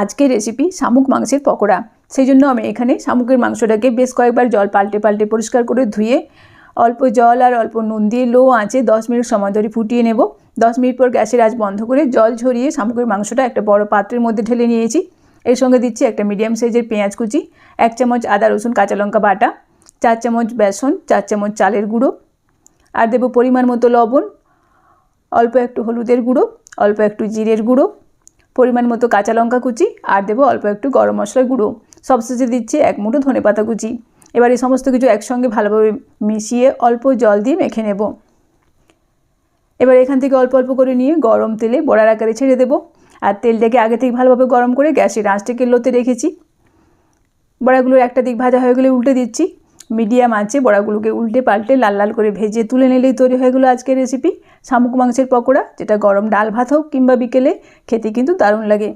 আজকের রেসিপি শামুক মাংসের পকোড়া। সেই জন্য আমি এখানে শামুকের মাংসটাকে বেশ কয়েকবার জল পাল্টে পাল্টে পরিষ্কার করে ধুয়ে অল্প জল আর অল্প নুন দিয়ে লো আঁচে দশ মিনিট সময় ধরে ফুটিয়ে নেব। দশ মিনিট পর গ্যাসের আঁচ বন্ধ করে জল ঝরিয়ে শামুকের মাংসটা একটা বড় পাত্রের মধ্যে ঢেলে নিয়েছি। এর সঙ্গে দিচ্ছি একটা মিডিয়াম সাইজের পেঁয়াজ কুচি, এক চামচ আদা, রসুন, কাঁচা লঙ্কা বাটা, চার চামচ বেসন, চার চামচ চালের গুঁড়ো। আর দেবো পরিমাণ মতো লবণ, অল্প একটু হলুদের গুঁড়ো, অল্প একটু জিরের গুঁড়ো। পরিমাণ মতো কাঁচা লঙ্কা কুচি আর দেবো অল্প একটু গরম মশলার গুঁড়ো। সবশেষে দিচ্ছি এক মুঠো ধনে পাতা কুচি। এবার এই সমস্ত কিছু একসঙ্গে ভালোভাবে মিশিয়ে অল্প জল দিয়ে মেখে নেব। এবার এখান থেকে অল্প অল্প করে নিয়ে গরম তেলে বড়ার আকারে ছেড়ে দেবো। আর তেলটাকে আগে থেকে ভালোভাবে গরম করে গ্যাসের আঁচটাকে লোতে রেখেছি। বড়াগুলোর একটা দিক ভাজা হয়ে গেলে উল্টে দিচ্ছি। মিডিয়াম আছে, বড়াগুলোকে উল্টে পাল্টে লাল লাল করে ভেজে তুলে নিলেই তৈরি হয়ে গেলো আজকের রেসিপি শামুক মাংসের পকোড়া, যেটা গরম ডাল ভাত হোক কিংবা বিকেলে, খেতে কিন্তু দারুণ লাগে।